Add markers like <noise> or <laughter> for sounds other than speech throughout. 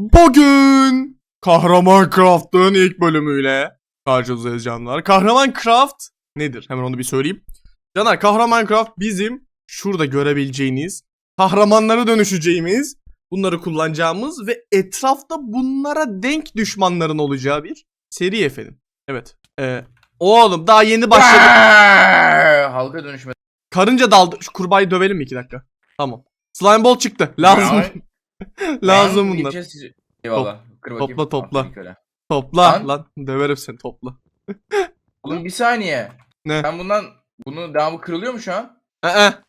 Bugün Kahraman Craft'ın ilk bölümüyle karşınızdayız canlar. Kahraman Craft nedir? Hemen onu bir söyleyeyim. Canlar Kahraman Craft bizim şurada görebileceğiniz kahramanlara dönüşeceğimiz, bunları kullanacağımız ve etrafta bunlara denk düşmanların olacağı bir seri efendim. Evet. Ee, oğlum daha yeni başladık. <laughs> Halka dönüşme. Karınca daldı. Şu kurbağayı dövelim mi iki dakika? Tamam. Slime ball çıktı. Lazım. Lazım bunlar. gideceğiz- Eyvallah. Kır bakayım. topla, topla. Köle. Topla Lan. lan. Döverim seni topla. <laughs> Oğlum bir saniye. Ne? Ben bundan bunu devamı kırılıyor mu şu an? Ee,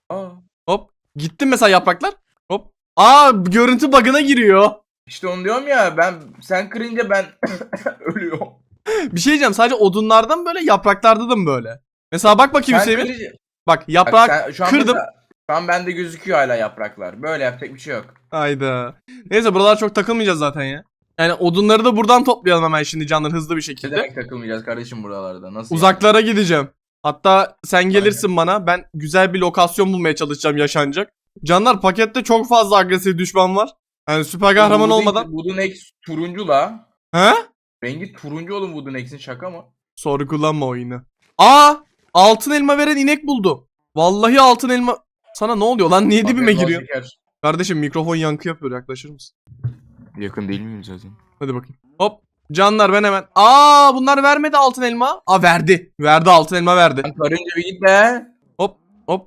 Aa. hop. Gittin mesela yapraklar. Hop. Aa görüntü bug'ına giriyor. İşte onu diyorum ya ben sen kırınca ben <laughs> ölüyorum. Bir şey diyeceğim sadece odunlardan böyle yapraklarda da mı böyle? Mesela bak bakayım Sen Hüseyin. kırınca- Bak Bak yaprak sen- şu an kırdım. mesela- Şu an bende gözüküyor hala yapraklar. Böyle yapacak bir şey yok. Hayda. Neyse buralar çok takılmayacağız zaten ya. Yani odunları da buradan toplayalım hemen şimdi canlar hızlı bir Ne şekilde. demek takılmayacağız kardeşim buralarda? Nasıl? Uzaklara gideceğim. Hatta sen gelirsin bana. Ben güzel bir lokasyon bulmaya çalışacağım yaşanacak. Canlar pakette çok fazla agresif düşman var. Yani süper kahraman Wooden- olmadan. Wooden X turuncu la. He? Rengi turuncu oğlum Wooden X'in şaka mı? Soru kullanma oyunu. Aa! Altın elma veren inek buldu. Vallahi altın elma. Sana ne oluyor lan? Niye dibime giriyor? Kardeşim mikrofon yankı yapıyor. Yaklaşır mısın? Yakın değil miyim zaten? Hadi bakayım. Hop. Canlar ben hemen. Aa bunlar vermedi altın elma. Aa verdi. Verdi altın elma verdi. Lan karınca bir git be. Hop.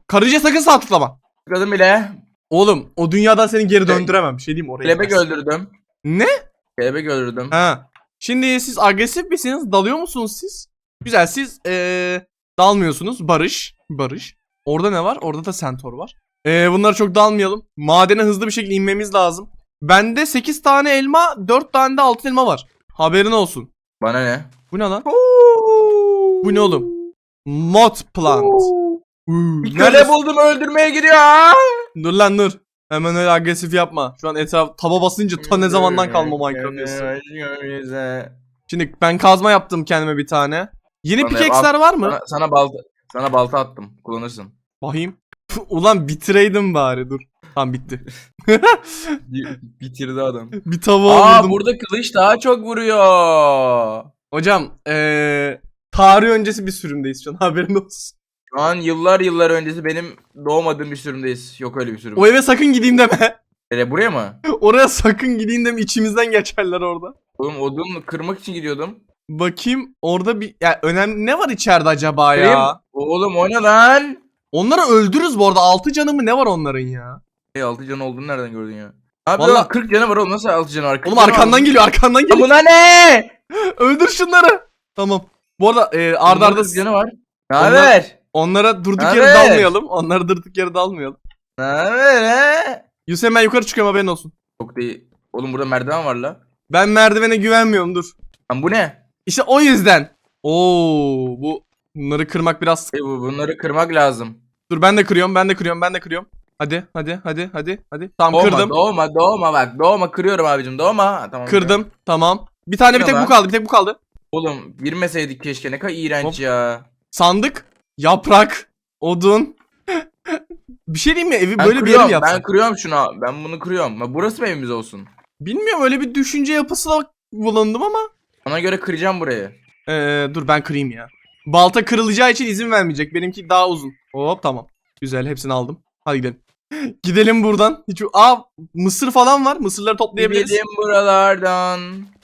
Karıcıya sakın sağ tıklama. Tıkladım bile. Oğlum o dünyadan seni geri Şey- döndüremem. Bir şey diyeyim oraya. Kelebek gidersin. öldürdüm. Ne? Kelebek öldürdüm. Ha. Şimdi siz agresif misiniz? Dalıyor musunuz siz? Güzel siz ee, dalmıyorsunuz. Barış. Barış. Orada ne var? Orada da Centaur var. Ee, bunları çok dalmayalım. Madene hızlı bir şekilde inmemiz lazım. Bende 8 tane elma, 4 tane de altın elma var. Haberin olsun. Bana ne? Bu ne lan? Bu ne oğlum? Mod plant. Huu, Bir neredesin? köle buldum öldürmeye gidiyor. Dur lan dur. Hemen öyle agresif yapma. Şu an etraf taba basınca ta ne zamandan kalma Minecraft yazısı. Şimdi ben kazma yaptım kendime bir tane. Yeni Bana pickaxe'ler var mı? Sana, sana balta sana balta attım. Kullanırsın. Bakayım. <laughs> Ulan bitireydim bari dur. Tamam bitti. <laughs> Bitirdi adam. Bir tavuğa Aa vurdum. burada kılıç daha çok vuruyor. Hocam eee tarih öncesi bir sürümdeyiz şu an <laughs> haberin olsun. Şu an yıllar yıllar öncesi benim doğmadığım bir sürümdeyiz. Yok öyle bir sürüm. O eve sakın gideyim deme. Nereye, buraya mı? Oraya sakın gideyim deme içimizden geçerler orada. Oğlum odun kırmak için gidiyordum. Bakayım orada bir ya önemli ne var içeride acaba ya? Oğlum o ne lan? Onları öldürürüz bu arada. 6 canı mı ne var onların ya? Hey 6 canı olduğunu nereden gördün ya? Abi Vallahi- oğlum 40 canı var oğlum nasıl 6 canı var? 40 Oğlum canı arkandan var. geliyor arkandan Ya geliyor. Buna ne? <laughs> Öldür şunları. Tamam. Bu arada e, arda Bunların arda 40 canı var. Ne Onlar- haber? onlara durduk Evet. yere dalmayalım. Onlara durduk yere dalmayalım. Ne haber he? Yusuf ben yukarı çıkıyorum haberin olsun. Çok değil. Oğlum burada merdiven var la. Ben merdivene güvenmiyorum dur. Lan bu ne? İşte o yüzden. Oo bu bunları kırmak biraz E bu bunları kırmak lazım. Dur ben de kırıyorum ben de kırıyorum ben de kırıyorum. Hadi hadi hadi hadi hadi. Tamam Doğma, kırdım. doğma, doğma bak. Doğma kırıyorum abicim. Doğma. Ha, tamam. Kırdım. Tamam. Bir tane bir tek bu kaldı. Bir tek bu kaldı. Oğlum girmeseydik keşke. Ne kadar iğrenç Hop. ya. Sandık, yaprak, odun. <laughs> bir şey diyeyim mi? Evi Ben böyle bir kırıyorum. yere mi yapsak? ben kırıyorum şunu. Ben bunu kırıyorum. Ha, Burası mı evimiz olsun? Bilmiyorum öyle bir düşünce yapısına bulundum ama. Ona göre kıracağım burayı. Ee, dur ben kırayım ya. Balta kırılacağı için izin vermeyecek. Benimki daha uzun. Hop tamam. Güzel hepsini aldım. Hadi gidelim. <gasps> gidelim buradan. Hiç Aa mısır falan var. Mısırları toplayabiliriz. Gidelim buralardan.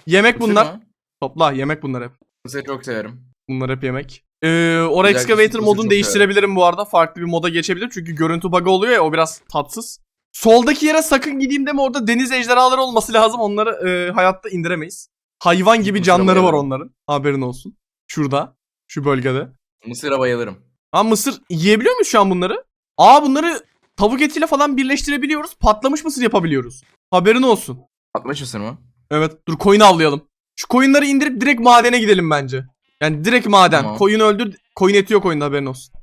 Yemek Mısır bunlar. mı? Topla yemek bunlar hep. Mısır çok severim. Bunlar hep yemek. Ee, oraya Güzel, excavator modunu değiştirebilirim bu arada. Farklı bir moda geçebilirim. Çünkü görüntü bug'ı oluyor ya o biraz tatsız. Soldaki yere sakın gideyim deme orada deniz ejderhaları olması lazım. Onları e, hayatta indiremeyiz. Hayvan gibi Mısır'a canları var bayılırım. onların. Haberin olsun. Şurada. Şu bölgede. Mısır'a bayılırım. Ha mısır yiyebiliyor muyuz şu an bunları? Aa bunları tavuk etiyle falan birleştirebiliyoruz. Patlamış mısır yapabiliyoruz. Haberin olsun. Atmış mısır mı? Evet dur koyun avlayalım. Şu koyunları indirip direkt madene gidelim bence. Yani direkt maden. Tamam. Koyun öldür. Koyun eti yok oyunda haberin olsun.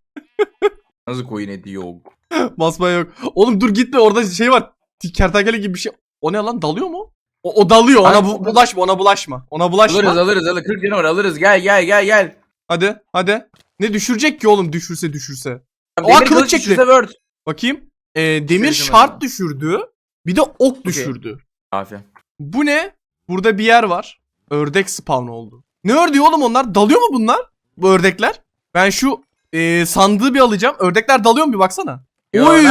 <laughs> Nasıl koyun eti yok? Basma yok. Oğlum dur gitme orada şey var. Kertenkele gibi bir şey. O ne lan dalıyor mu? O, o dalıyor ona bu, bulaşma ona bulaşma. Ona bulaşma. Alırız alırız alırız. 40 canı var alırız. Gel gel gel gel. Hadi hadi. Ne düşürecek ki oğlum düşürse düşürse. Demir kılıç çekti. düşürse Word. Bakayım. Ee, demir Düşürdüm şart düşürdü. Bir de ok düşürdü. Aferin. Bu ne? Burada bir yer var. Ördek spawn oldu. Ne ördeği oğlum onlar? Dalıyor mu bunlar? Bu ördekler. Ben şu e, sandığı bir alacağım. Ördekler dalıyor mu bir baksana. Oy!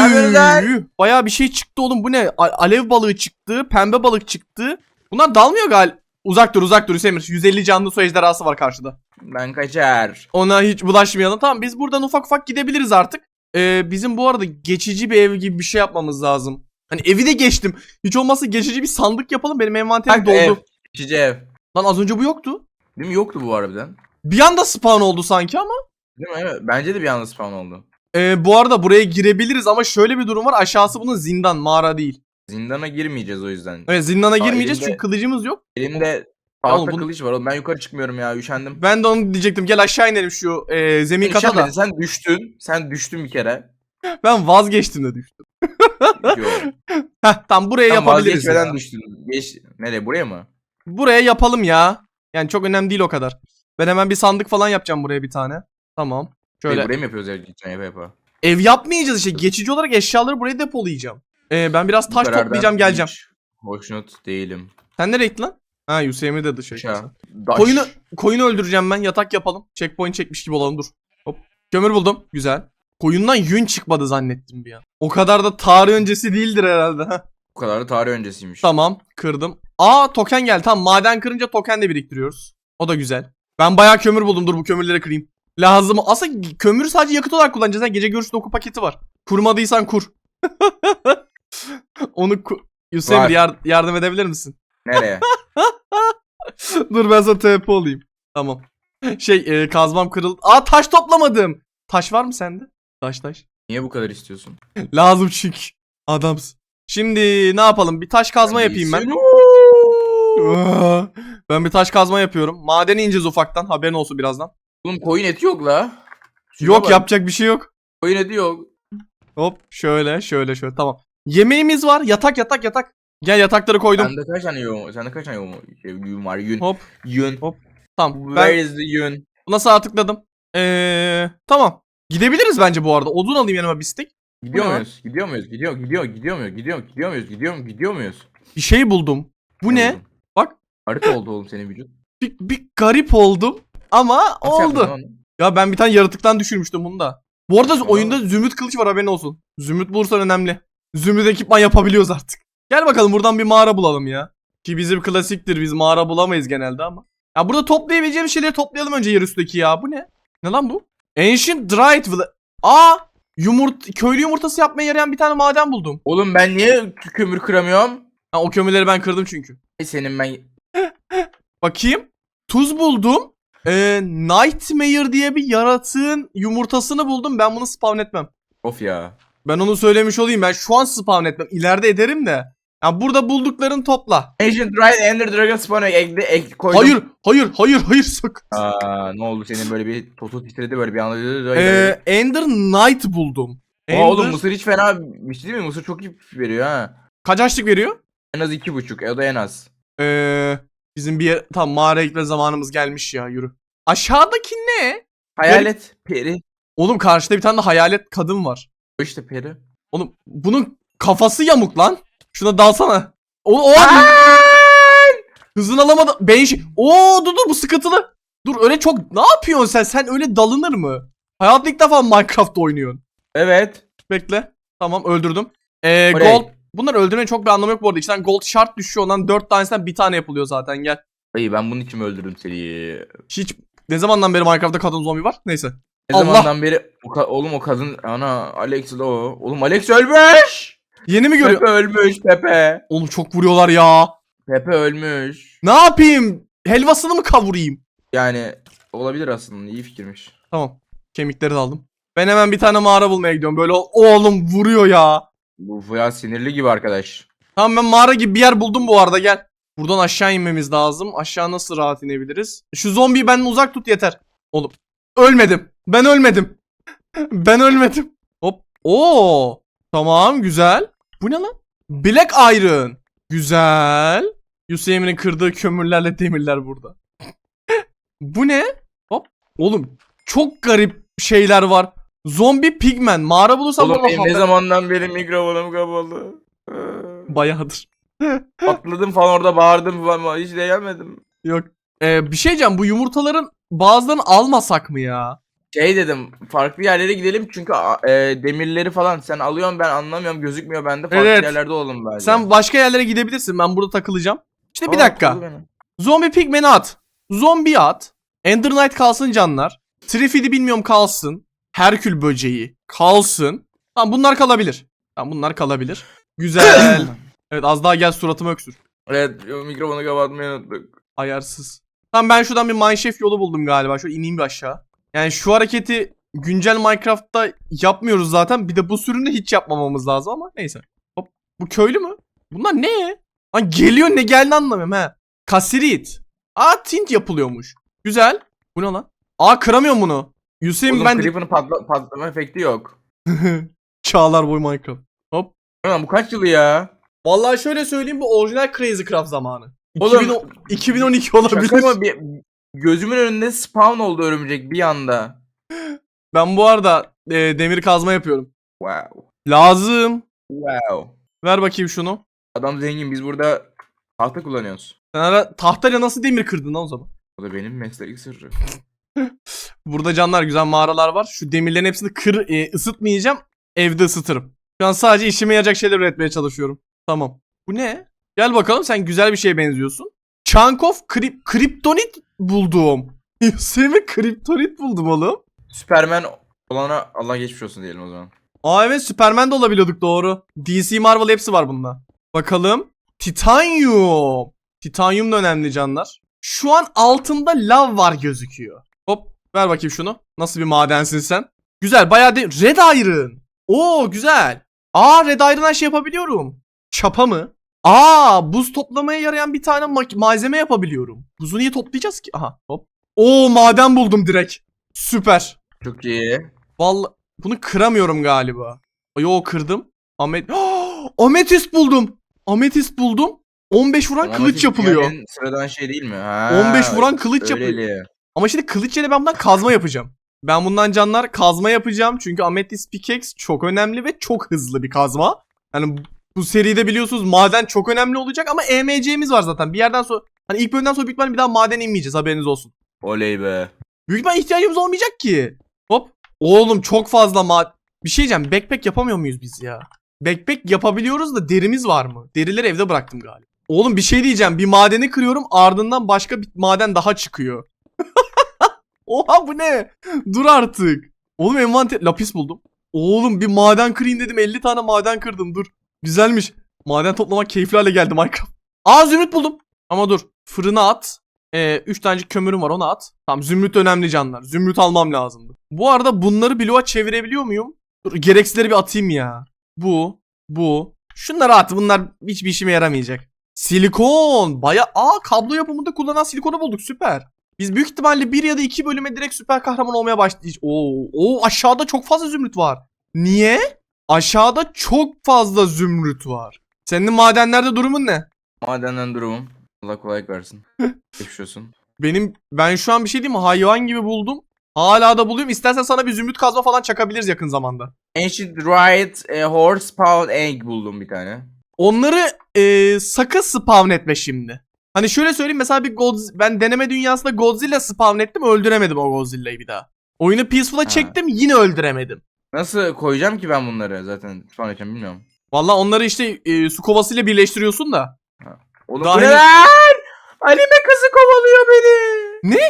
Bayağı bir şey çıktı oğlum. Bu ne? A- alev balığı çıktı. Pembe balık çıktı. Bunlar dalmıyor gal. Uzak dur uzak dur Hüseyin. 150 canlı su ejderhası var karşıda. Ben kaçar. Ona hiç bulaşmayalım. Tamam biz buradan ufak ufak gidebiliriz artık. Ee, bizim bu arada geçici bir ev gibi bir şey yapmamız lazım. Hani evi de geçtim. Hiç olmazsa geçici bir sandık yapalım. Benim envanterim Bak doldu. ev. Geçici ev. Lan az önce bu yoktu. Değil mi? Yoktu bu harbiden. Bir anda spawn oldu sanki ama. Değil mi? Evet. Bence de bir anda spawn oldu. Ee, bu arada buraya girebiliriz ama şöyle bir durum var. Aşağısı bunun zindan, mağara değil. Zindana girmeyeceğiz o yüzden. Evet zindana girmeyeceğiz elimde- çünkü kılıcımız yok. Elimde oğlum tahta bunu- kılıç var oğlum. Ben yukarı çıkmıyorum ya. Üşendim. Ben de onu diyecektim. Gel aşağı inelim şu e, zemin kata da. Üşenmedin. Sen düştün. Sen düştün bir kere. <laughs> Ben vazgeçtim de düştüm. <laughs> Heh tam buraya Sen yapabiliriz. vazgeçmeden ya. düştün. Geç. Nereye? Buraya mı? Buraya yapalım ya. Yani çok önemli değil o kadar. Ben hemen bir sandık falan yapacağım buraya bir tane. Tamam. Şöyle. Şöyle buraya mı yapıyoruz ya? Gideceğim yapa yapa. ev yapmayacağız işte. Geçici olarak eşyaları buraya depolayacağım. Ee, ben biraz taş toplayacağım geleceğim. hiç Hoşnut değilim. Sen nereye gittin lan? Ha Hüseyin'i de dışarı. Koyunu, koyunu öldüreceğim ben. Yatak yapalım. Checkpoint çekmiş gibi olalım dur. Hop. Kömür buldum. Güzel. Koyundan yün çıkmadı zannettim bir an. O kadar da tarih öncesi değildir herhalde. Bu kadar da tarih öncesiymiş. tamam kırdım. Aa token geldi. Tamam maden kırınca token de biriktiriyoruz. O da güzel. Ben bayağı kömür buldum. Dur bu kömürleri kırayım. Lazım. Aslında kömürü sadece yakıt olarak kullanacağız. Ha, gece görüş doku paketi var. Kurmadıysan kur. <laughs> Onu ku Hüseyin Var. yar- yardım edebilir misin? Nereye? <laughs> Dur ben sana TP olayım. Tamam. Şey e, kazmam kırıldı. Aa taş toplamadım. Taş var mı sende? Taş taş. Niye bu kadar istiyorsun? Lazım çünkü. Adamsın. Şimdi ne yapalım? Bir taş kazma yapayım ben. Aa, <laughs> Ben bir taş kazma yapıyorum. Madene ineceğiz ufaktan. Haberin olsun birazdan. Oğlum koyun eti yok la. Şuna Yok bak, yapacak bir şey yok. Koyun eti yok. Hop şöyle şöyle şöyle tamam. Yemeğimiz var. Yatak yatak yatak. Gel yatakları koydum. Sende kaç tane yum? Sende kaç tane yum, şey, yum var? Yün. Hop Yün. Hop. tamam. Where Ben is the yün? buna sağ tıkladım. Ee, tamam. Gidebiliriz bence bu arada. Odun alayım yanıma bir stick. Gidiyor ne muyuz? Gidiyor muyuz? Gidiyor, gidiyor, gidiyor muyuz? Gidiyor, gidiyor muyuz? Gidiyor muyuz? Gidiyor muyuz? Bir şey buldum. Bu ne? oldu? Bak. Harita oldu oğlum senin vücut. Bir, bir garip oldum. Ama Nasıl yaptın oldu. lan? Ya ben bir tane yaratıktan düşürmüştüm bunu da. Bu arada Tamam. oyunda zümrüt kılıç var haberin olsun. Zümrüt bulursan önemli. Zümrüt ekipman yapabiliyoruz artık. Gel bakalım buradan bir mağara bulalım ya. Ki bizim klasiktir biz mağara bulamayız genelde ama. Ya burada toplayabileceğimiz şeyleri toplayalım önce yer üstteki ya. Bu ne? Ne lan bu? Ancient Dried Villa- Aa! Yumurt köylü yumurtası yapmaya yarayan bir tane maden buldum. Oğlum ben niye kömür kıramıyorum? Ha, o kömürleri ben kırdım çünkü. Ay senin ben... <laughs> Bakayım. Tuz buldum. Ee, Nightmare diye bir yaratığın yumurtasını buldum. Ben bunu spawn etmem. Of ya. Ben onu söylemiş olayım. Ben şu an spawn etmem. İleride ederim de. Ya burada bulduklarını topla. Ancient Dried Ender Dragon Spawn ekle, ek, koydum. Hayır, hayır, hayır, hayır sakın. Aa, ne oldu senin böyle bir totu titredi böyle bir anda. Ee, Ender Knight buldum. Aa, Ender oğlum mısır hiç fena bir şey değil mi? Mısır çok iyi veriyor ha. kaç açlık veriyor? En az iki buçuk. O da en az. Ee, bizim bir yer... Tamam mağaraya gitme zamanımız gelmiş ya yürü. Aşağıdaki ne? Hayalet. Peri. Oğlum karşıda bir tane de hayalet kadın var. O işte peri. Oğlum bunun kafası yamuk lan. Şuna dalsana. O, o hızını alamadı. Ben şey... Oo dur dur bu sıkıntılı. Dur öyle çok ne yapıyorsun sen? Sen öyle dalınır mı? Hayatta ilk defa Minecraft oynuyorsun. Evet. Bekle. Tamam öldürdüm. Ee, Oraya- gold. Bunlar öldürmenin çok bir anlamı yok bu arada. İçinden gold shard düşüyor. Ondan 4 tanesinden bir tane yapılıyor zaten gel. Dayı ben bunun için mi öldürdüm seni? Hiç ne zamandan beri Minecraft'ta kadın zombi var? Neyse. Ne Allah! zamandan beri o oğlum o kadın ana Alex o. Oğlum Alex ölmüş. Yeni mi görüyor? Pepe ölmüş Pepe. Oğlum çok vuruyorlar ya. Pepe ölmüş. Ne yapayım? Helvasını mı kavurayım? Yani olabilir aslında iyi fikirmiş. Tamam. Kemikleri de aldım. Ben hemen bir tane mağara bulmaya gidiyorum. Böyle oğlum vuruyor ya. Bu biraz sinirli gibi arkadaş. Tamam ben mağara gibi bir yer buldum bu arada gel. Buradan aşağı inmemiz lazım. Aşağı nasıl rahat inebiliriz? Şu zombiyi benden uzak tut yeter. Oğlum. Ölmedim. Ben ölmedim. <laughs> ben ölmedim. Hop. Oo. Tamam güzel. Bu ne lan? Black Iron. Güzel. Hüseyin'in kırdığı kömürlerle demirler burada. <laughs> Bu ne? Hop. Oğlum çok garip şeyler var. Zombi pigmen. Mağara bulursam Oğlum bana benim ne haber- zamandan beri mikrofonum kapalı. <laughs> Bayağıdır. <laughs> Patladım falan orada bağırdım falan. Hiç de gelmedim. Yok. Ee, bir şey diyeceğim bu yumurtaların bazılarını almasak mı ya? Şey dedim farklı yerlere gidelim çünkü a- e, demirleri falan sen alıyorsun ben anlamıyorum gözükmüyor bende farklı Evet. yerlerde olalım bence. Sen başka yerlere gidebilirsin. Ben burada takılacağım. İşte bir Aa, dakika. tutuldu beni. Zombi pigmeni at. Zombi at. Ender Knight kalsın canlar. Trifidi bilmiyorum kalsın. Herkül böceği kalsın. Tamam bunlar kalabilir. Tamam bunlar kalabilir. Güzel. <laughs> evet az daha gel suratıma öksür. Evet mikrofonu kapatmayı unuttuk. Ayarsız. Tamam ben şuradan bir Mineshaft yolu buldum galiba. Şöyle ineyim bir aşağı. Yani şu hareketi güncel Minecraft'ta yapmıyoruz zaten. Bir de bu sürümde hiç yapmamamız lazım ama neyse. Hop. Bu köylü mü? Bunlar ne? Lan geliyor ne geldi anlamıyorum he. Kasirit. Aa tint yapılıyormuş. Güzel. Bu ne lan? Aa kıramıyorum bunu. Hüseyin Oğlum ben... Creeper'ın patla, patlama efekti yok. <laughs> Çağlar boyu Minecraft. Ulan bu kaç yılı ya? Vallahi şöyle söyleyeyim bu orijinal Crazy Craft zamanı. Oğlum, 2010 2012 olabilir. Şaka mı? Bir, gözümün önünde spawn oldu örümcek bir anda. Ben bu arada e, demir kazma yapıyorum. Wow. Lazım. Wow. Ver bakayım şunu. Adam zengin biz burada tahta kullanıyoruz. Sen ara tahtayla nasıl demir kırdın lan o zaman? O da benim meslek sırrı. Burada canlar güzel mağaralar var. Şu demirlerin hepsini kır e, ısıtmayacağım. Evde ısıtırım. Şu an sadece işime yarayacak şeyler üretmeye çalışıyorum. Tamam. Bu ne? Gel bakalım sen güzel bir şeye benziyorsun. Chunk of krip, kriptonit buldum. <laughs> Hüseyin kriptonit buldum oğlum. Superman olana Allah geçmiş olsun diyelim o zaman. Aa evet Superman de olabiliyorduk doğru. DC Marvel hepsi var bunda. Bakalım. Titanium. Titanium da önemli canlar. Şu an altında lav var gözüküyor. Hop ver bakayım şunu. Nasıl bir madensin sen? Güzel bayağı de Red Iron. Oo güzel. Aa Red Iron'dan şey yapabiliyorum. Çapa mı? Aa buz toplamaya yarayan bir tane ma- malzeme yapabiliyorum. Buzu niye toplayacağız ki? Aha hop. Oo maden buldum direkt. Süper. Çok iyi. Vallahi bunu kıramıyorum galiba. Yo kırdım. Amet <gasps> Ametist buldum. Ametist buldum. 15 vuran Ama kılıç yapılıyor. sıradan şey değil mi? Ha, 15 vuran kılıç yapılıyor. Ama şimdi kılıç yerine ben bundan kazma yapacağım. Ben bundan canlar kazma yapacağım. Çünkü Ametist Pickaxe çok önemli ve çok hızlı bir kazma. Yani bu- seride biliyorsunuz maden çok önemli olacak ama EMC'miz var zaten. Bir yerden sonra hani ilk bölümden sonra büyük ihtimalle bir daha maden inmeyeceğiz haberiniz olsun. Oley be. Büyük ihtimalle ihtiyacımız olmayacak ki. Hop. Oğlum çok fazla ma... Bir şey diyeceğim. Backpack yapamıyor muyuz biz ya? Backpack yapabiliyoruz da derimiz var mı? Derileri evde bıraktım galiba. Oğlum bir şey diyeceğim. Bir madeni kırıyorum ardından başka bir maden daha çıkıyor. Oha bu ne? Dur artık. Oğlum envanter... Lapis buldum. Oğlum bir maden kırayım dedim. 50 tane maden kırdım. Dur. Güzelmiş. Maden toplamak keyifli hale geldi Minecraft. Aa zümrüt buldum. Ama dur. Fırına at. Ee, 3 tane kömürüm var onu at. Tamam zümrüt önemli canlar. Zümrüt almam lazımdı. Bu arada bunları bloğa çevirebiliyor muyum? Dur gereksizleri bir atayım ya. Bu. Bu. Şunları at. Bunlar hiçbir işime yaramayacak. Silikon. Baya... Aa kablo yapımında kullanılan silikonu bulduk. Süper. Biz büyük ihtimalle bir ya da iki bölüme direkt süper kahraman olmaya başlayacağız. Oo, oo aşağıda çok fazla zümrüt var. Niye? Aşağıda çok fazla zümrüt var. Senin madenlerde durumun ne? Madenden durumum. Allah kolaylık versin. <laughs> Geçmiş olsun. Benim ben şu an bir şey diyeyim mi? Hayvan gibi buldum. Hala da buluyorum. İstersen sana bir zümrüt kazma falan çakabiliriz yakın zamanda. Ancient Riot e, Horse Pound Egg buldum bir tane. Onları e, sakın spawn etme şimdi. Hani şöyle söyleyeyim mesela bir Godz ben deneme dünyasında Godzilla spawn ettim öldüremedim o Godzilla'yı bir daha. Oyunu Peaceful'a Ha. çektim yine öldüremedim. Nasıl koyacağım ki ben bunları zaten spawn edeceğim bilmiyorum. Valla onları işte e, su kovasıyla birleştiriyorsun da. Oğlum Daha bu ne henüz- lan? Anime kızı kovalıyor beni.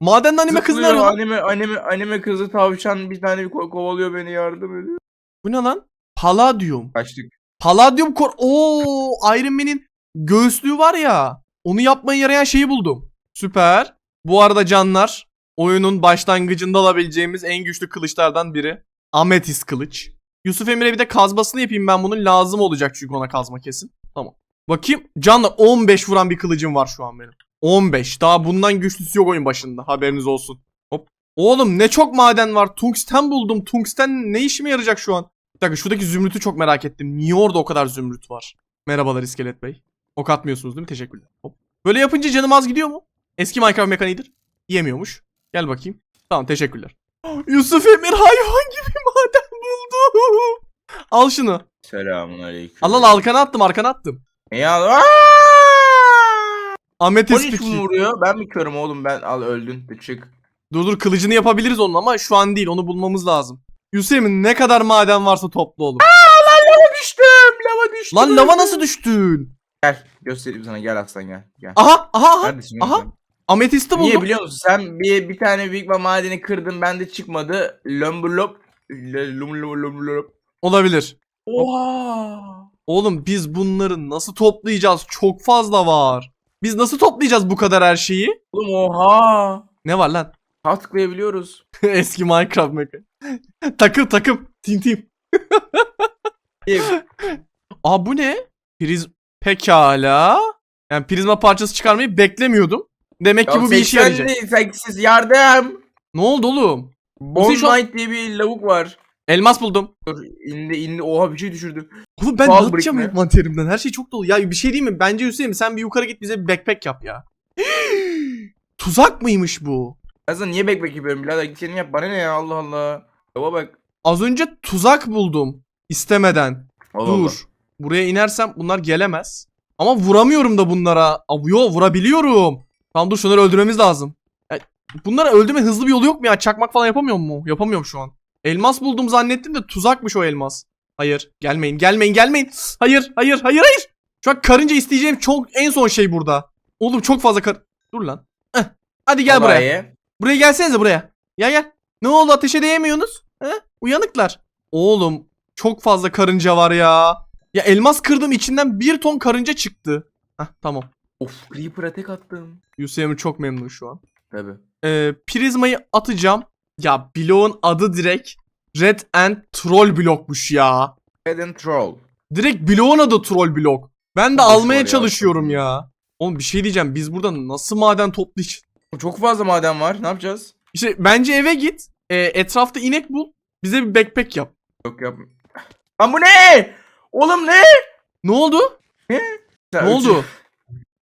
Madende anime kızını Zıplıyor, arıyor. lan. Anime, anime, anime kızı tavşan bir tane ko- kovalıyor beni yardım ediyor. Bu ne lan? Palladium. Kaçtık. Palladium kor... Oo, Iron Man'in göğüslüğü var ya. Onu yapmaya yarayan şeyi buldum. Süper. Bu arada canlar oyunun başlangıcında alabileceğimiz en güçlü kılıçlardan biri. Ametist kılıç. Yusuf Emir'e bir de kazmasını yapayım ben bunun lazım olacak çünkü ona kazma kesin. Tamam. Bakayım canlar 15 vuran bir kılıcım var şu an benim. 15. Daha bundan güçlüsü yok oyun başında. Haberiniz olsun. Hop. Oğlum ne çok maden var. Tungsten buldum. Tungsten ne işime yarayacak şu an? Bir dakika şuradaki zümrütü çok merak ettim. Niye orada o kadar zümrüt var? Merhabalar İskelet Bey. Ok atmıyorsunuz değil mi? Teşekkürler. Hop. Böyle yapınca canım az gidiyor mu? Eski Minecraft mekaniğidir. Yemiyormuş. Gel bakayım. Tamam teşekkürler. <gasps> Yusuf Emir hayvan gibi maden buldu. <laughs> Al şunu. Selamun aleyküm. Al al arkana attım arkana attım. Ne al? Ametist 13 iki. mi vuruyor? Ben mi körüm oğlum? Ben al öldün. De çık. Dur dur kılıcını yapabiliriz onun ama şu an değil onu bulmamız lazım. Hüseyin ne kadar maden varsa topla oğlum. Lava düştüm. Lava düştüm. Lan lava nasıl düştün? Gel göstereyim sana. Gel aslan gel. Gel. Aha aha aha. Neredesin? aha. oğlum Ametisti sen? Niye buldum. biliyor musun? Sen bir, bir tane büyük bir madeni kırdın. Bende çıkmadı. Lömbülop. Lum lum lum lum. Olabilir. Oha. Oğlum biz bunları nasıl toplayacağız? Çok fazla var. Biz nasıl toplayacağız bu kadar her şeyi? Oğlum oha. Ne var lan? Sağ tıklayabiliyoruz. <laughs> Eski Minecraft meka. takım takım. Team team. Aa bu ne? Priz pekala. Yani prizma parçası çıkarmayı beklemiyordum. Demek ki bu bir işe yarayacak. Seksiz yardım. Ne oldu oğlum? Knight diye bir lavuk var. Elmas buldum. Dur indi indi oha bir şey düşürdü. Oğlum ben ne yapacağım envanterimden? Her şey çok dolu. Ya bir şey diyeyim mi? Bence Hüseyin sen bir yukarı git bize bir backpack yap ya. <gasps> Tuzak mıymış bu? Sana niye backpack yapıyorum birader git yap bana ne ya Allah Allah. Baba bak. Az önce tuzak buldum. istemeden. Allah Dur. Allah. Buraya inersem bunlar gelemez. Ama vuramıyorum da bunlara. Yo vurabiliyorum. Tamam dur şunları öldürmemiz lazım. Ya, bunları öldürme hızlı bir yolu yok mu ya? Çakmak falan yapamıyor mu? Yapamıyorum şu an. Elmas buldum zannettim de tuzakmış o elmas. Hayır. Gelmeyin gelmeyin gelmeyin. Hayır hayır hayır hayır. Şu an karınca isteyeceğim çok en son şey burada. Oğlum çok fazla kar... Dur lan. Eh. Hadi gel buraya. Olay. Buraya gelsenize buraya. Gel gel. Ne oldu ateşe değemiyorsunuz? He? Uyanıklar. Oğlum çok fazla karınca var ya. Ya elmas kırdım içinden bir ton karınca çıktı. Heh tamam. Of Creeper'a tek attım. Yusuf Emre çok memnun şu an. Tabi. Ee, prizmayı atacağım. Ya bloğun adı direkt Red and Troll blokmuş ya. Head and Troll. Direkt bloğun adı Troll blok. Ben de Boş var almaya ya, çalışıyorum ya. Oğlum bir şey diyeceğim. Biz burada nasıl maden toplayacağız? Çok fazla maden var ne yapacağız? İşte bence eve git. e, etrafta inek bul. Bize bir backpack yap. Yok yap. Lan bu ne? Oğlum ne? Ne oldu? Ne öksür- oldu?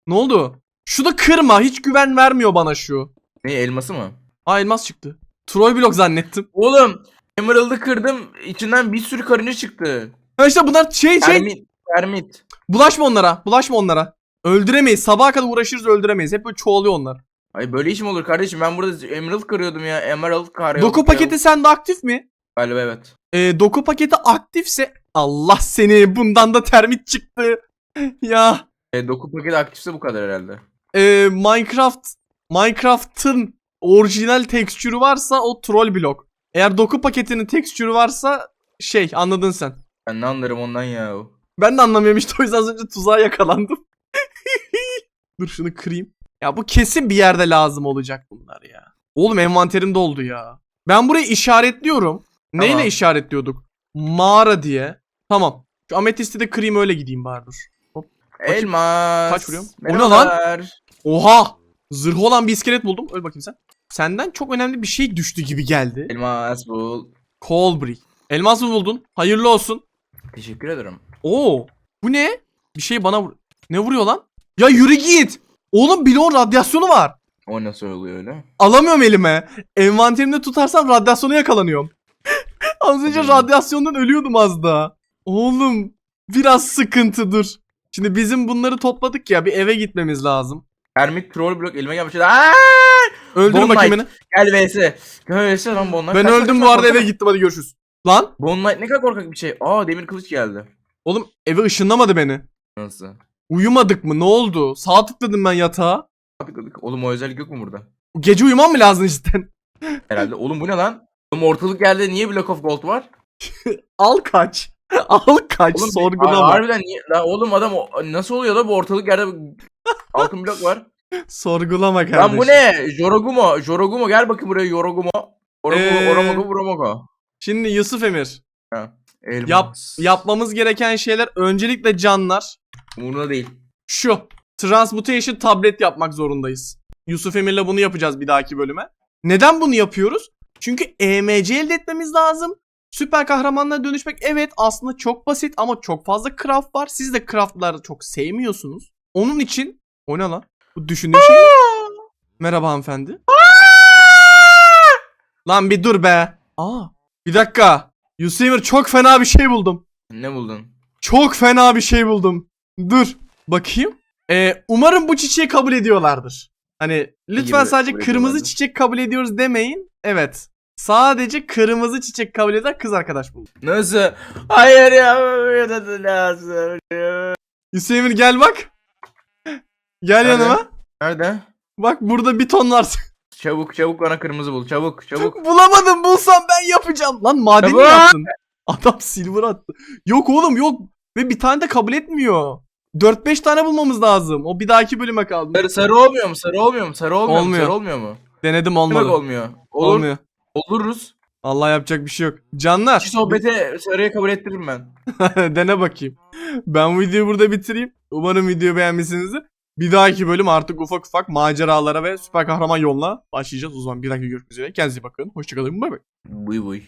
Ne oldu? Şu da kırma. Hiç güven vermiyor bana şu. Ne elması mı? Aa elmas çıktı. Troll blok zannettim. Oğlum Emerald'ı kırdım içinden bir sürü karınca çıktı. Ha işte bunlar şey şey. Termit. Termit. Bulaşma onlara. Bulaşma onlara. Öldüremeyiz. Sabaha kadar uğraşırız öldüremeyiz. Hep böyle çoğalıyor onlar. Ay böyle iş mi olur kardeşim ben burada Emerald kırıyordum ya. Emerald karıyordum. Doku paketi sende aktif mi? Galiba evet. Ee, doku paketi aktifse Allah seni bundan da termit çıktı. <laughs> ya E, doku paketi aktifse bu kadar herhalde. ee, Minecraft Minecraft'ın orijinal tekstürü varsa o troll blok. Eğer doku paketinin tekstürü varsa şey anladın sen. Ben ne anlarım ondan ya. Ben de anlamıyorum işte o yüzden az önce tuzağa yakalandım. <laughs> Dur şunu kırayım. Ya bu kesin bir yerde lazım olacak bunlar ya. Oğlum envanterim doldu ya. Ben burayı işaretliyorum. Neyle Tamam. işaretliyorduk? Mağara diye. Tamam. Şu ametisti de kırayım öyle gideyim bari dur. Elmas. kaç vuruyorum? O ne Merhabalar. Oha! Zırhı olan bir iskelet buldum. Öl bakayım sen. Senden çok önemli bir şey düştü gibi geldi. Elmas bul. Coal brick. Elmas mı buldun? Hayırlı olsun. Teşekkür ederim. Oo, bu ne? Bir şey bana vur. Ne vuruyor lan? Ya yürü git. Oğlum bloğun radyasyonu var. O nasıl oluyor öyle? Alamıyorum elime. Envanterimde tutarsam radyasyona yakalanıyorum. <laughs> az önce radyasyondan ölüyordum az daha. Oğlum biraz sıkıntı dur. Şimdi bizim bunları topladık ya bir eve gitmemiz lazım. Termit troll blok elime gelmiş. Aa! Öldürün bakayım beni. Gel vs. Gel vs lan bunlar. Ben Kaç, öldüm bu arada eve gittim hadi görüşürüz. Lan Bone Knight ne kadar korkak bir şey. Aa demir kılıç geldi. oğlum eve ışınlamadı beni. Nasıl? Uyumadık mı ne oldu? Sağ tıkladım ben yatağa. Tıkladık. Oğlum o özellik yok mu burada? Gece uyumam mı lazım cidden? Herhalde. Oğlum bu ne lan? Oğlum ortalık yerde niye Block of Gold var? <laughs> Al kaç. <laughs> Al kaç Oğlum sorgulama. Har- Harbiden niye? La oğlum adam nasıl oluyor da bu ortalık yerde altın blok var. Sorgulama kardeşim. Lan bu ne? Jorogumo. Jorogumo gel bakayım buraya Jorogumo. Oromo, Ee. Şimdi Yusuf Emir. Elmas. Yap, yapmamız gereken şeyler öncelikle canlar. Umurumda değil. Şu. Transmutation tablet yapmak zorundayız. Yusuf Emir'le bunu yapacağız bir dahaki bölüme. Neden bunu yapıyoruz? Çünkü EMC elde etmemiz lazım. Süper kahramanlara dönüşmek evet aslında çok basit ama çok fazla craft var. Siz de craftları çok sevmiyorsunuz. Onun için o ne lan? Bu düşündüğüm şey? Merhaba hanımefendi. lan bir dur be. Aa, bir dakika. Yusuf Emir çok fena bir şey buldum. Ne buldun? Çok fena bir şey buldum. Dur. Bakayım. Ee, umarım bu çiçeği kabul ediyorlardır. Hani lütfen sadece kırmızı ediyorlardır? çiçek kabul ediyoruz demeyin. Evet. Sadece kırmızı çiçek kabul eden kız arkadaş bulun. Nasıl? Hayır ya. Lazım. Hüseyin gel bak. Gel Nerede? yanıma. Nerede? Bak burada bir ton var. Çabuk çabuk bana kırmızı bul. Çabuk çabuk. Bulamadım bulsam ben yapacağım. Lan madeni Çabuk. yaptın? Adam silver attı. Yok oğlum yok. Ve bir tane de kabul etmiyor. 4-5 tane bulmamız lazım. O bir dahaki bölüme kaldı. Sarı, sarı olmuyor mu? Sarı olmuyor mu? Sarı olmuyor, Olmuyor. mu? Sarı olmuyor mu? Denedim Ne olmadı. demek olmuyor? Olur. Olmuyor. Oluruz. Allah yapacak bir şey yok. Canlar. Şu sohbete sarıya kabul ettiririm ben. <laughs> Dene bakayım. Ben bu videoyu burada bitireyim. Umarım videoyu beğenmişsinizdir. Bir dahaki bölüm artık ufak ufak maceralara ve süper kahraman yoluna başlayacağız. O zaman bir dahaki görüşmek üzere. Kendinize bakın. Hoşçakalın. Bay bay. Buy buy.